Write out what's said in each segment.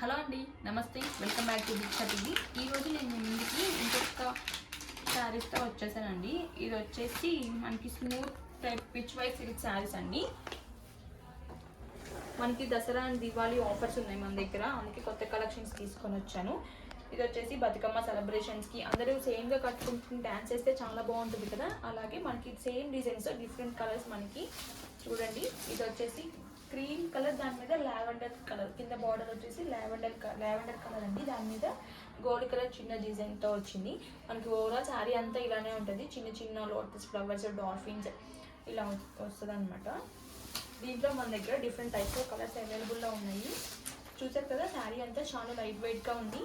Hello అండి నమస్తే. Welcome back to Deeksha TV. ఈరోజు నేను మీ ముందుకి ఇంకొక శారీస్తో వచ్చేసానండి. ఇది వచ్చేసి మనకి smooth type pichwai silk saris అండి. మనకి దసరా అండ్ దివాళీ ఆఫర్స్ ఉన్నాయి మన దగ్గర. అందుకే కొత్త కలెక్షన్స్ తీసుకొని వచ్చాను. ఇది వచ్చేసి బతుకమ్మ సెలబ్రేషన్స్కి అందరూ సేమ్గా కట్టుకుంటుని డ్యాన్స్ చేస్తే చాలా బాగుంటుంది కదా. అలాగే మనకి సేమ్ డిజైన్స్ డిఫరెంట్ కలర్స్ మనకి చూడండి. ఇది వచ్చేసి క్రీమ్ కలర్ దాని మీద లావెండర్ కలర్ కింద బార్డర్ వచ్చేసి లావెండర్ లావెండర్ కలర్ అండి. దాని మీద గోల్డ్ కలర్ చిన్న డిజైన్తో వచ్చింది. మనకి ఓవరాల్ శారీ అంతా ఇలానే ఉంటుంది. చిన్న చిన్న లోటస్ ఫ్లవర్స్ డాల్ఫిన్స్ ఇలా వస్తుంది అనమాట దీంట్లో మన దగ్గర డిఫరెంట్ టైప్స్ ఆఫ్ కలర్స్ అవైలబుల్లో ఉన్నాయి. చూసారు కదా శారీ అంతా చాలా లైట్ వెయిట్గా ఉంది.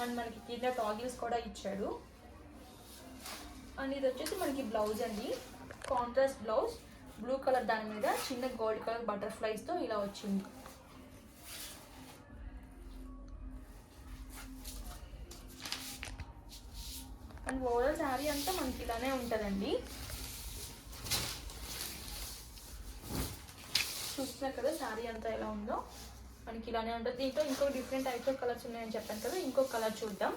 అండ్ మనకి కింద టాగిల్స్ కూడా ఇచ్చాడు. అండ్ ఇది వచ్చేసి మనకి బ్లౌజ్ అండి. కాంట్రాస్ట్ బ్లౌజ్ బ్లూ కలర్ దాని మీద చిన్న గోల్డ్ కలర్ బటర్ఫ్లైస్తో ఇలా వచ్చింది. అండ్ ఓవరాల్ శారీ అంతా మనకి ఇలానే ఉంటుందండి. చూస్తున్నారు కదా శారీ అంతా ఎలా ఉందో? మనకి ఇలానే ఉంటుంది. దీంట్లో ఇంకో డిఫరెంట్ టైప్స్ ఆఫ్ కలర్స్ ఉన్నాయని చెప్పాను కదా ఇంకో కలర్ చూద్దాం.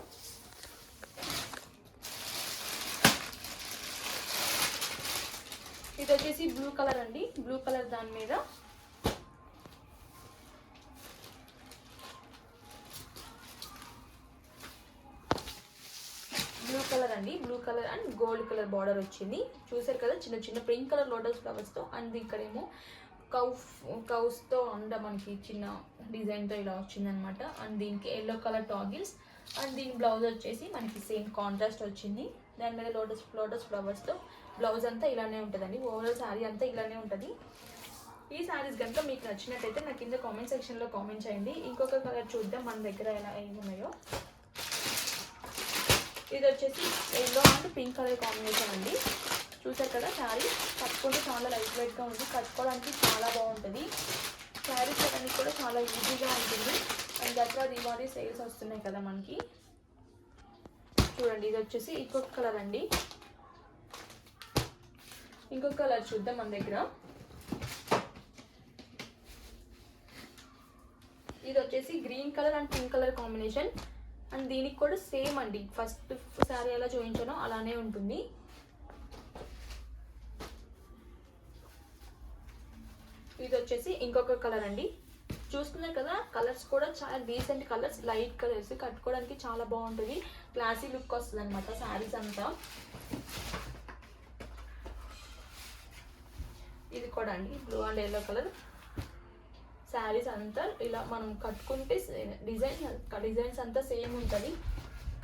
ఇది వచ్చేసి బ్లూ కలర్ అండి. బ్లూ కలర్ దాని మీద. బ్లూ కలర్ అండి. Blue colour and gold colour border వచ్చింది. చూసారు కదా చిన్న చిన్న పింక్ కలర్ లోటస్ ఫ్లవర్స్తో అండ్ ఇక్కడేమో కౌఫ్ కౌస్తో అండ మనకి చిన్న డిజైన్తో ఇలా వచ్చిందనమాట అండ్ దీనికి ఎల్లో కలర్ టాగిల్స్ అండ్ దీని బ్లౌజ్ వచ్చేసి మనకి సేమ్ కాంట్రాస్ట్ వచ్చింది. దాని మీద లోటస్ లోటస్ ఫ్లవర్స్తో బ్లౌజ్ అంతా ఇలానే ఉంటుందండి. ఓవరాల్ శారీ అంతా ఇలానే ఉంటుంది. ఈ శారీస్ కనుక మీకు నచ్చినట్టయితే నా కింద కామెంట్ సెక్షన్లో కామెంట్ చేయండి. ఇంకొక కలర్ చూద్దాం మన దగ్గర ఎలా ఏమున్నాయో. ఇది వచ్చేసి yellow and pink colour combination అండి. చూసారు కదా శారీ కట్టుకుంటే చాలా లైట్ వెయిట్గా ఉంది. కట్టుకోవడానికి చాలా బాగుంటుంది. శారీస్ అవన్నీ కూడా చాలా ఈజీగా ఉంటుంది. అండ్ దసరా దీవాళీ సేల్స్ వస్తున్నాయి కదా మనకి. చూడండి ఇది వచ్చేసి ఇంకొక కలర్ అండి. ఇంకొక కలర్ చూద్దాం మన దగ్గర. ఇది వచ్చేసి green colour and pink colour combination. And దీనికి కూడా సేమ్ అండి. ఫస్ట్ శారీ ఎలా చూపించానో అలానే ఉంటుంది. ఇది వచ్చేసి ఇంకొక కలర్ అండి. చూస్తున్నారు కదా కలర్స్ కూడా చాలా డీసెంట్ కలర్స్. లైట్ కలర్స్ కట్టుకోవడానికి చాలా బాగుంటుంది. క్లాసీ లుక్ వస్తుంది అనమాట శారీస్ అంతా. ఇది కూడా అండి. Blue and yellow colour sarees అంతా ఇలా మనం కట్టుకుంటే డిజైన్ డిజైన్స్ అంతా సేమ్ ఉంటుంది.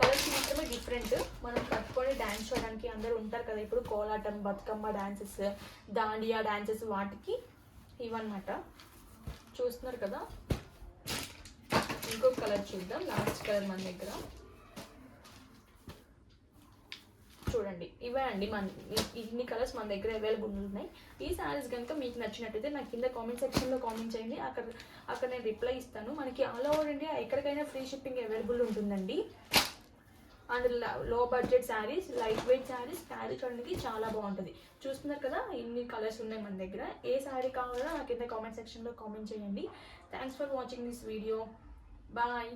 కలర్స్ మాత్రమే డిఫరెంట్ మనం కట్టుకొని డ్యాన్స్ చేయడానికి అందరూ ఉంటారు కదా ఇప్పుడు కోలాటం బతుకమ్మ డ్యాన్సెస్ దాండియా డ్యాన్సెస్ వాటికి ఇవన్నమాట. చూస్తున్నారు కదా? ఇంకొక కలర్ చూద్దాం. లాస్ట్ కలర్ మన దగ్గర. చూడండి. ఇవే అండి మన ఇన్ని కలర్స్ మన దగ్గర అవైలబుల్ ఉన్నాయి. ఈ శారీస్ కనుక మీకు నచ్చినట్టయితే నాకు కింద కామెంట్ సెక్షన్లో కామెంట్ చేయండి. అక్కడ అక్కడ నేను రిప్లై ఇస్తాను. మనకి ఆల్ ఓవర్ ఇండియా ఎక్కడికైనా ఫ్రీ షిప్పింగ్ అవైలబుల్ ఉంటుందండి. అండ్లో budget saris light weight saris carry చూడడానికి చాలా బాగుంటుంది. చూస్తున్నారు కదా ఇన్ని కలర్స్ ఉన్నాయి మన దగ్గర. ఏ శారీ కావాలో నా కింద కామెంట్ సెక్షన్లో కామెంట్ చేయండి. Thanks for watching this video bye